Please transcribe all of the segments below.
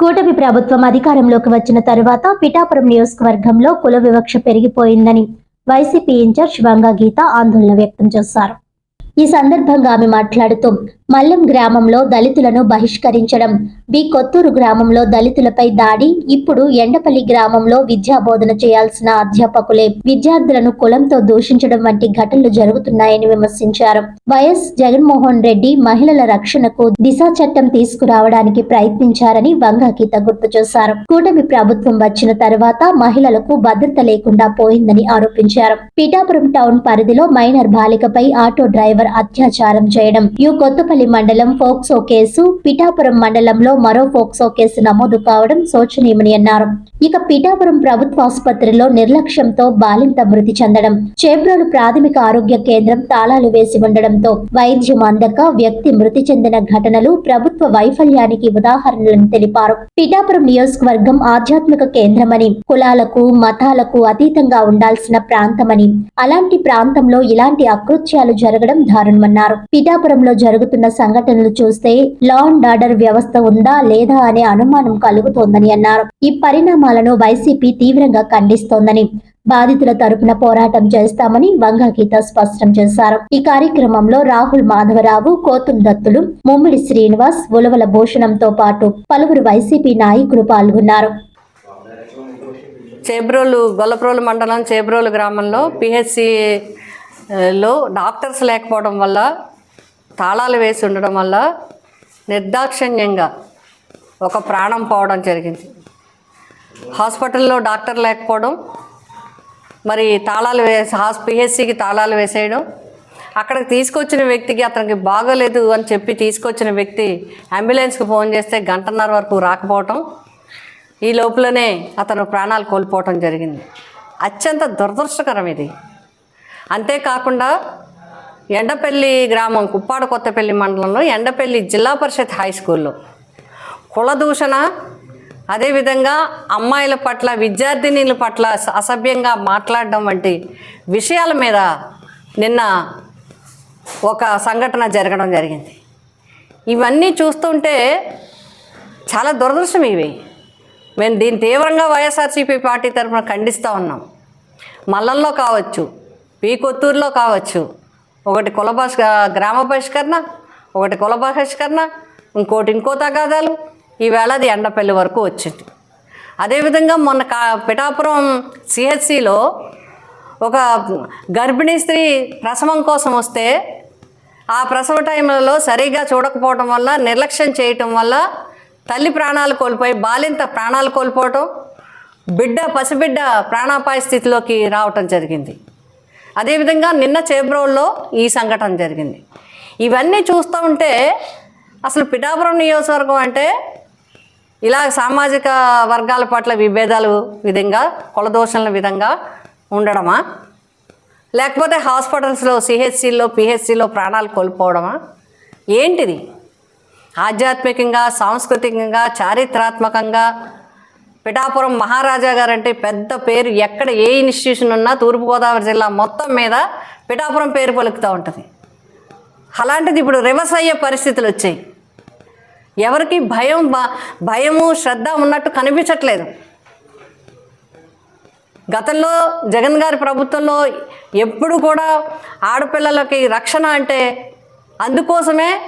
కూటమి ప్రభుత్వం అధికారంలోకి వచ్చిన తరువాత పిఠాపురం నియోజకవర్గంలో కుల వివక్ష పెరిగిపోయిందని వైసీపీ ఇన్ఛార్జ్ వంగా గీత ఆందోళన వ్యక్తం చేశారు. ఈ సందర్భంగా ఆమె మాట్లాడుతూ మల్లెం గ్రామంలో దళితులను బహిష్కరించడం బి కొత్తూరు గ్రామంలో దళితులపై దాడి ఇప్పుడు ఎండపల్లి గ్రామంలో విద్యా బోధన చేయాల్సిన అధ్యాపకులే విద్యార్థులను కులంతో దూషించడం వంటి ఘటనలు జరుగుతున్నాయని విమర్శించారు. వైఎస్ జగన్మోహన్ రెడ్డి మహిళల రక్షణకు దిశా చట్టం తీసుకురావడానికి ప్రయత్నించారని వంగాగీత గుర్తు చేశారు. కూటమి ప్రభుత్వం వచ్చిన తర్వాత మహిళలకు భద్రత లేకుండా పోయిందని ఆరోపించారు. పిఠాపురం టౌన్ పరిధిలో మైనర్ బాలికపై ఆటో డ్రైవర్ అత్యాచారం చేయడం. యు కొత్తపల్లి మండలం ఫోక్సో కేసు పిఠాపురం మండలంలో మరో ఫోక్సో కేసు నమోదు కావడం శోచనీయమని అన్నారు. ఇక పిఠాపురం ప్రభుత్వ ఆసుపత్రిలో నిర్లక్ష్యంతో బాలింత మృతి చెందడం చేబ్రోలు ప్రాథమిక ఆరోగ్య కేంద్రం తాళాలు వేసి ఉండడంతో వైద్యం అందక వ్యక్తి మృతి చెందిన ఘటనలు ప్రభుత్వ వైఫల్యానికి ఉదాహరణలను తెలిపారు. పిఠాపురం నియోజకవర్గం ఆధ్యాత్మిక కేంద్రమని కులాలకు మతాలకు అతీతంగా ఉండాల్సిన ప్రాంతమని అలాంటి ప్రాంతంలో ఇలాంటి అకృత్యాలు జరగడం దారుణమన్నారు. పిఠాపురంలో జరుగుతున్న సంఘటనలు చూస్తే లా అండ్ ఆర్డర్ వ్యవస్థ ఉందా లేదా అనే అనుమానం కలుగుతోందని అన్నారు. ఈ పరిణామాలను వైసీపీ తీవ్రంగా ఖండిస్తోందని బాధితుల తరపున పోరాటం చేస్తామని వంగగీత స్పష్టం చేశారు. ఈ కార్యక్రమంలో రాహుల్ మాధవరావు కోతుం దత్తులు ముమ్మిడి శ్రీనివాస్ ఉలవల భూషణంతో పాటు పలువురు వైసీపీ నాయకులు పాల్గొన్నారు. చేబ్రోలు గొల్లప్రోలు మండలం చేబ్రోలు గ్రామంలో పిహెచ్సిలో డాక్టర్స్ లేకపోవడం వల్ల తాళాలు వేసి ఉండడం వల్ల నిర్దాక్షిణ్యంగా ఒక ప్రాణం పోవడం జరిగింది. హాస్పిటల్లో డాక్టర్ లేకపోవడం మరి తాళాలు వేసి హాస్ పిహెచ్సికి తాళాలు వేసేయడం అక్కడికి తీసుకొచ్చిన వ్యక్తికి అతనికి బాగోలేదు అని చెప్పి తీసుకొచ్చిన వ్యక్తి అంబులెన్స్కి ఫోన్ చేస్తే గంటన్నర వరకు రాకపోవటం ఈ లోపలనే అతను ప్రాణాలు కోల్పోవటం జరిగింది. అత్యంత దురదృష్టకరం ఇది. అంతేకాకుండా ఎండపల్లి గ్రామం కుప్పాడ కొత్తపల్లి మండలంలో ఎండపల్లి జిల్లా పరిషత్ హై స్కూల్లో కుల దూషణ అదేవిధంగా అమ్మాయిల పట్ల విద్యార్థినీల పట్ల అసభ్యంగా మాట్లాడడం వంటి విషయాల మీద నిన్న ఒక సంఘటన జరగడం జరిగింది. ఇవన్నీ చూస్తుంటే చాలా దురదృష్టం ఇవి. మేము దీన్ని తీవ్రంగా వైఎస్ఆర్సీపీ పార్టీ తరఫున ఖండిస్తూ ఉన్నాం. మల్లంలో కావచ్చు పీ కొత్తూరులో కావచ్చు. ఒకటి కుల బహిష్క గ్రామ బహిష్కరణ ఒకటి కుల బహిష్కరణ ఇంకోటి ఇంకో తగాదాలు ఈవేళ అది ఎండపల్లి వరకు వచ్చింది. అదేవిధంగా మొన్న కా పిఠాపురం సిహెచ్సిలో ఒక గర్భిణీ స్త్రీ ప్రసవం కోసం వస్తే ఆ ప్రసవ టైంలలో సరిగా చూడకపోవడం వల్ల నిర్లక్ష్యం చేయటం వల్ల తల్లి ప్రాణాలు కోల్పోయి బాలింత ప్రాణాలు కోల్పోవటం బిడ్డ పసిబిడ్డ ప్రాణాపాయ స్థితిలోకి రావటం జరిగింది. అదేవిధంగా నిన్న చేబ్రోల్లో ఈ సంఘటన జరిగింది. ఇవన్నీ చూస్తూ ఉంటే అసలు పిఠాపురం నియోజకవర్గం అంటే ఇలా సామాజిక వర్గాల పట్ల విభేదాలు విధంగా కులదోషణల విధంగా ఉండడమా? లేకపోతే హాస్పిటల్స్లో సిహెచ్సిలో పిహెచ్సిలో ప్రాణాలు కోల్పోవడమా? ఏంటిది? ఆధ్యాత్మికంగా సాంస్కృతికంగా చారిత్రాత్మకంగా పిఠాపురం మహారాజా గారంటే పెద్ద పేరు ఎక్కడ ఏ ఇన్స్టిట్యూషన్ ఉన్నా తూర్పుగోదావరి జిల్లా మొత్తం మీద పిఠాపురం పేరు పలుకుతూ ఉంటుంది. అలాంటిది ఇప్పుడు రివర్స్ అయ్యే పరిస్థితులు వచ్చాయి. ఎవరికి భయం భయము శ్రద్ధ ఉన్నట్టు కనిపించట్లేదు. గతంలో జగన్ గారి ప్రభుత్వంలో ఎప్పుడు కూడా ఆడపిల్లలకి రక్షణ అంటే అందుకోసమే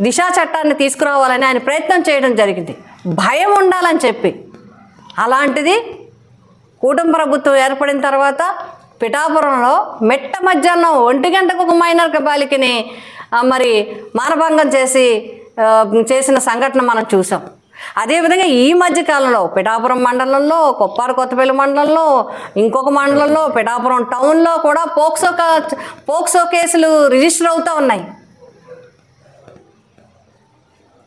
దిశా చట్టాన్ని తీసుకురావాలని ఆయన ప్రయత్నం చేయడం జరిగింది. భయం ఉండాలని చెప్పి. అలాంటిది కూటమి ప్రభుత్వం ఏర్పడిన తర్వాత పిఠాపురంలో మెట్ట మధ్యాహ్నం ఒంటి గంటకు ఒక మైనర్ బాలికని మరి మానభంగం చేసి చేసిన సంఘటన మనం చూసాం. అదేవిధంగా ఈ మధ్య కాలంలో పిఠాపురం మండలంలో కొప్పారు కొత్తపల్లి మండలంలో ఇంకొక మండలంలో పిఠాపురం టౌన్లో కూడా పోక్సో పోక్సో కేసులు రిజిస్టర్ అవుతూ ఉన్నాయి.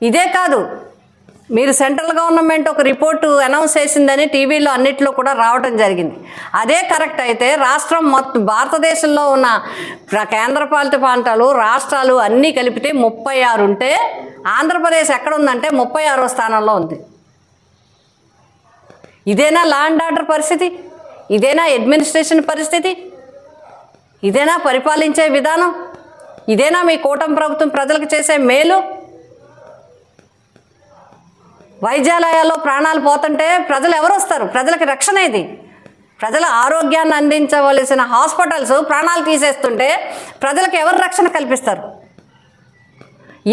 ఇదే కాదు మీరు సెంట్రల్ గవర్నమెంట్ ఒక రిపోర్టు అనౌన్స్ చేసిందని టీవీలో అన్నిట్లో కూడా రావడం జరిగింది. అదే కరెక్ట్ అయితే రాష్ట్రం మొత్తం భారతదేశంలో ఉన్న ప్ర- కేంద్రపాలిత ప్రాంతాలు రాష్ట్రాలు అన్నీ కలిపితే ముప్పై ఆరు ఉంటే ఆంధ్రప్రదేశ్ ఎక్కడ ఉందంటే ముప్పై ఆరో స్థానంలో ఉంది. ఇదేనా లా అండ్ ఆర్డర్ పరిస్థితి? ఇదేనా అడ్మినిస్ట్రేషన్ పరిస్థితి? ఇదేనా పరిపాలించే విధానం? ఇదేనా మీ కూటమి ప్రభుత్వం ప్రజలకు చేసే మేలు? వైద్యాలయాల్లో ప్రాణాలు పోతుంటే ప్రజలు ఎవరు వస్తారు ప్రజలకు రక్షణ ఇది. ప్రజల ఆరోగ్యాన్ని అందించవలసిన హాస్పిటల్స్ ప్రాణాలు తీసేస్తుంటే ప్రజలకు ఎవరు రక్షణ కల్పిస్తారు?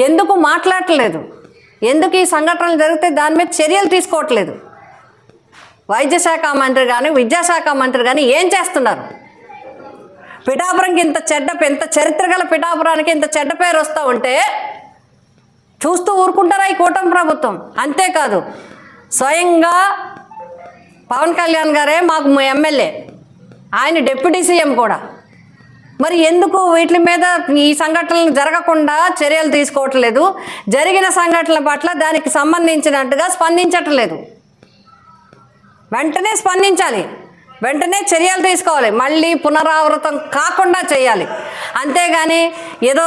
ఎందుకు మాట్లాడట్లేదు? ఎందుకు ఈ సంఘటనలు జరిగితే దాని మీద చర్యలు తీసుకోవట్లేదు? వైద్య శాఖ మంత్రి కానీ విద్యాశాఖ మంత్రి కానీ ఏం చేస్తున్నారు? పిఠాపురంకి ఇంత చెడ్డ ఇంత చరిత్ర గల పిఠాపురానికి ఇంత చెడ్డ పేరు వస్తూ ఉంటే చూస్తూ ఊరుకుంటారా ఈ కూటమి ప్రభుత్వం? అంతేకాదు స్వయంగా పవన్ కళ్యాణ్ గారే మాకు ఎమ్మెల్యే. ఆయన డిప్యూటీ సీఎం కూడా. మరి ఎందుకు వీటి మీద ఈ సంఘటనలు జరగకుండా చర్యలు తీసుకోవట్లేదు? జరిగిన సంఘటనల పట్ల దానికి సంబంధించినట్టుగా స్పందించట్లేదు. వెంటనే స్పందించాలి. వెంటనే చర్యలు తీసుకోవాలి. మళ్ళీ పునరావృతం కాకుండా చేయాలి. అంతేగాని ఏదో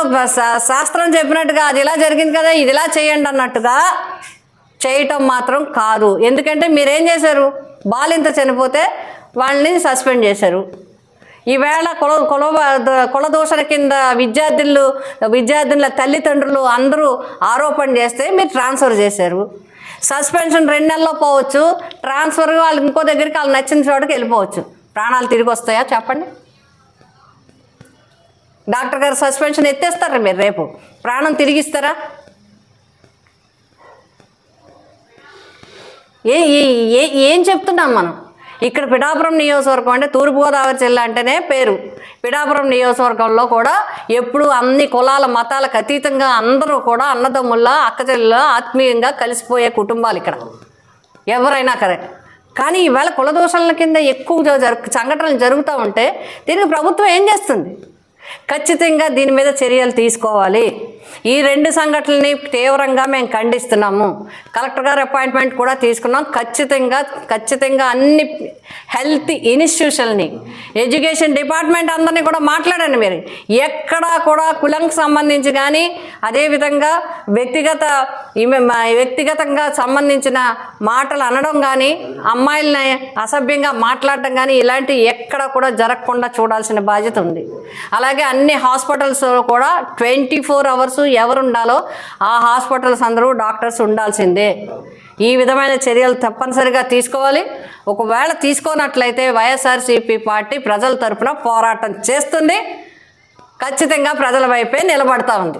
శాస్త్రం చెప్పినట్టుగా అది ఇలా జరిగింది కదా ఇది ఇలా చేయండి అన్నట్టుగా చేయటం మాత్రం కాదు. ఎందుకంటే మీరేం చేశారు? బాలింత చనిపోతే వాళ్ళని సస్పెండ్ చేశారు. ఈవేళ కుల కుల కులదూషణ కింద విద్యార్థులు విద్యార్థుల తల్లిదండ్రులు అందరూ ఆరోపణ చేస్తే మీరు ట్రాన్స్ఫర్ చేశారు. సస్పెన్షన్ రెండు నెలల్లో పోవచ్చు. ట్రాన్స్ఫర్ వాళ్ళు ఇంకో దగ్గరికి వాళ్ళు నచ్చిన చోటుకి వెళ్ళిపోవచ్చు. ప్రాణాలు తిరిగి వస్తాయా? చెప్పండి. డాక్టర్ గారు సస్పెన్షన్ ఎత్తేస్తారా మీరు రేపు? ప్రాణం తిరిగిస్తారా? ఏ- ఏ ఏం చెప్తున్నాం మనం? ఇక్కడ పిఠాపురం నియోజకవర్గం అంటే తూర్పుగోదావరి జిల్లా అంటేనే పేరు. పిఠాపురం నియోజకవర్గంలో కూడా ఎప్పుడు అన్ని కులాల మతాలకు అతీతంగా అందరూ కూడా అన్నదమ్ముల్లా అక్కచెల్లా ఆత్మీయంగా కలిసిపోయే కుటుంబాలు ఇక్కడ. ఎవరైనా కరే కానీ ఈవేళ కులదోషాల కింద ఎక్కువ జరు సంఘటనలు జరుగుతూ ఉంటే దీనికి ప్రభుత్వం ఏం చేస్తుంది? ఖచ్చితంగా దీని మీద చర్యలు తీసుకోవాలి. ఈ రెండు సంఘటనల్ని తీవ్రంగా మేము ఖండిస్తున్నాము. కలెక్టర్ గారు అపాయింట్మెంట్ కూడా తీసుకున్నాం. ఖచ్చితంగా ఖచ్చితంగా అన్ని హెల్త్ ఇన్స్టిట్యూషన్ని ఎడ్యుకేషన్ డిపార్ట్మెంట్ అందరినీ కూడా మాట్లాడండి మీరు. ఎక్కడా కూడా కులంకి సంబంధించి కానీ అదేవిధంగా వ్యక్తిగత వ్యక్తిగతంగా సంబంధించిన మాటలు అనడం కానీ అమ్మాయిలని అసభ్యంగా మాట్లాడడం కానీ ఇలాంటి ఎక్కడ కూడా జరగకుండా చూడాల్సిన బాధ్యత ఉంది. అలాగే అన్ని హాస్పిటల్స్ కూడా ట్వంటీ ఫోర్ అవర్స్ ఎవరు ఉండాలో ఆ హాస్పిటల్స్ అందరూ డాక్టర్స్ ఉండాల్సిందే. ఈ విధమైన చర్యలు తప్పనిసరిగా తీసుకోవాలి. ఒకవేళ తీసుకోనట్లయితే వైఎస్ఆర్సీపీ పార్టీ ప్రజల తరపున పోరాటం చేస్తుంది. ఖచ్చితంగా ప్రజల వైపే నిలబడతా ఉంది.